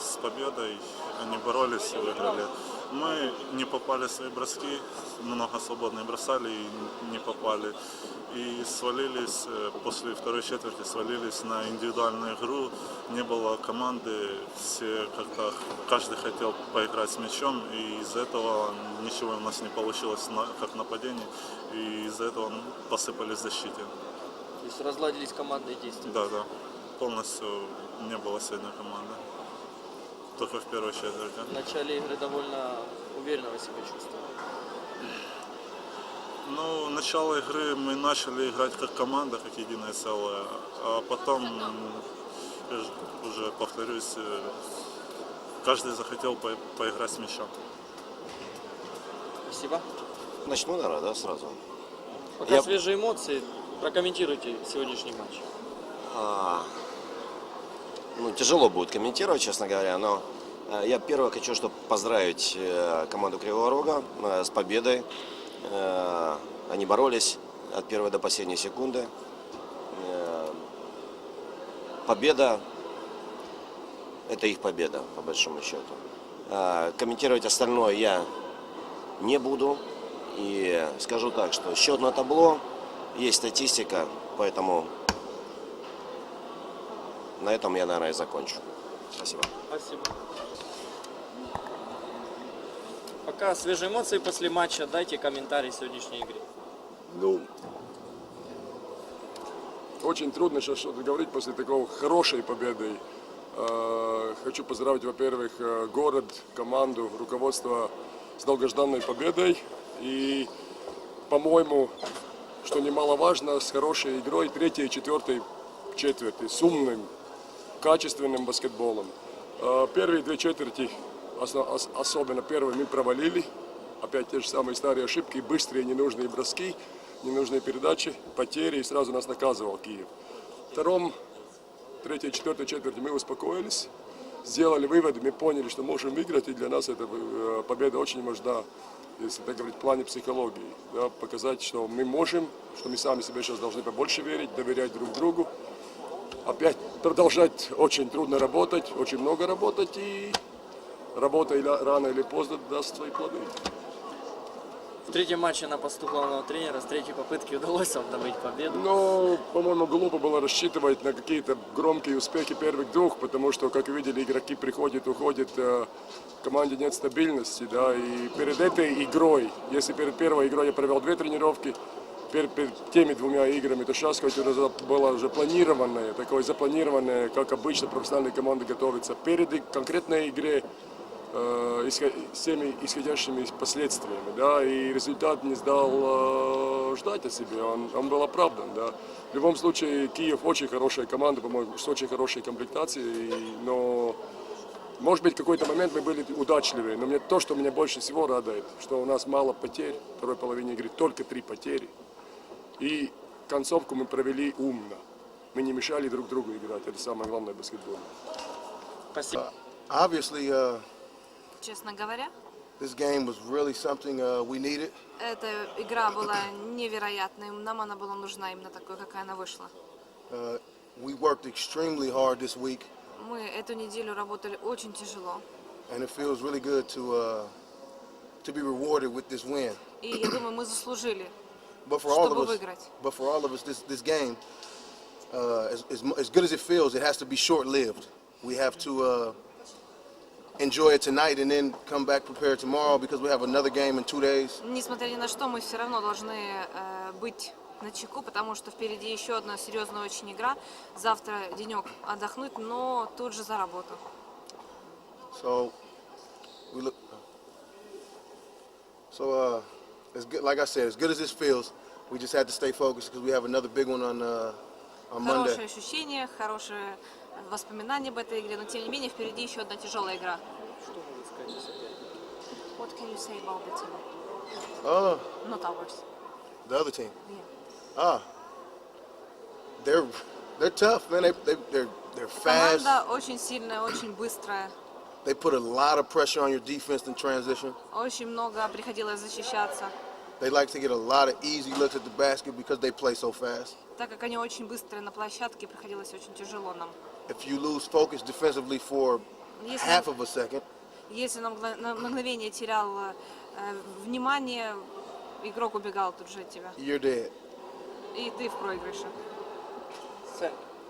с победой. Они боролись и выиграли. Мы не попали в свои броски, много свободные бросали и не попали. И свалились, э, после второй четверти свалились на индивидуальную игру. Не было команды, все как-то, каждый хотел поиграть с мячом. И из-за этого ничего у нас не получилось как нападение. И из-за этого посыпались в защите. То есть разладились командные действия. Да, да. Полностью не было сегодня команды. Только в первой четверти. В начале игры довольно уверенно вы себя чувствовали. Ну, начало игры мы начали играть как команда, как единое целое. А потом, уже повторюсь, э, каждый захотел по- поиграть с мячом. Спасибо. Начну, наверное, да, сразу. Пока Я- свежие эмоции, прокомментируйте сегодняшний матч. А, ну, тяжело будет комментировать, честно говоря, но я первое хочу, чтобы поздравить э, команду Кривого Рога э, с победой. Э, Они боролись от первой до последней секунды. Э, Победа – это их победа, по большому счету. Э, Комментировать остальное я не буду. И скажу так, что счет на табло, есть статистика, поэтому на этом я, наверное, и закончу. Спасибо. Спасибо. Пока свежие эмоции после матча, дайте комментарий сегодняшней игре. Ну, очень трудно сейчас что-то говорить после такого хорошей победы. Э, Хочу поздравить, во-первых, э, город, команду, руководство с долгожданной победой. И, по-моему, что немаловажно, с хорошей игрой третьей и четвертой четверти, с умным, качественным баскетболом. Э, Первые две четверти, особенно первые, мы провалили. Опять те же самые старые ошибки, быстрые ненужные броски, ненужные передачи, потери, и сразу нас наказывал Киев. Втором, третьей, четвертой четверти мы успокоились, сделали выводы, мы поняли, что можем выиграть, и для нас эта э, победа очень важна, если так говорить, в плане психологии. Да, показать, что мы можем, что мы сами себе сейчас должны побольше верить, доверять друг другу. Опять продолжать очень трудно работать, очень много работать, и работа или рано или поздно даст свои плоды. В третьем матче на посту главного тренера с третьей попытки удалось добыть победу. Но, по-моему, глупо было рассчитывать на какие-то громкие успехи первых двух, потому что, как вы видели, игроки приходят, уходят, э, в команде нет стабильности, да, и перед этой игрой, если перед первой игрой я провел две тренировки, перед, перед теми двумя играми, то сейчас хоть уже было уже планированное, такое запланированное, как обычно профессиональные команды готовятся перед конкретной игре, э, теми исходящими последствиями, да, и результат не сдал э, ждать о себе, он, он был оправдан, да. В любом случае, Киев очень хорошая команда, по-моему, с очень хорошей комплектацией, но, может быть, какой-то момент мы были удачливее, но мне то, что меня больше всего радует, что у нас мало потерь, второй половине игры только три потери, и концовку мы провели умно, мы не мешали друг другу играть, это самое главное в баскетболе. Спасибо. Obviously, uh, Честно говоря, this game was really something uh, we needed. эта игра была невероятной. Нам она была нужна именно такой, какая она вышла. Uh, we worked extremely hard this week, Мы эту неделю работали очень тяжело. and it feels really good to uh, to be rewarded with this win. И я думаю, мы заслужили. But for all Чтобы of us, выиграть. but for all of us, this this game, uh, as, as mu- as good as it feels, it has to be short-lived. We have to uh, enjoy it tonight and then come back prepared tomorrow because we have another game in two days. Несмотря ни на что, мы все равно должны э, быть на чеку, потому что впереди еще одна серьезная очень игра. Завтра денек отдохнуть, но тут же за работу. So we look. So uh, as good, like I said, as good as this feels, we just had to stay focused because we have another big one on uh, on Monday. Хорошие ощущения, хорошие воспоминания об этой игре, но тем не менее впереди еще одна тяжелая игра. What can you say about the team? Uh, Not ours. the other team. Yeah. Ah, they're they're tough, man. They they they're they're fast. Команда очень сильная, очень быстрая. They put a lot of pressure on your defense in transition. Очень много приходилось защищаться. They like to get a lot of easy looks at the basket because they play so fast. Так как они очень быстрые на площадке, приходилось очень тяжело нам. If you lose focus defensively for Если, half of a second, если на, мгла- на мгновение терял э, внимание, игрок убегал тут же от тебя. you're dead. И ты в проигрыше. Все.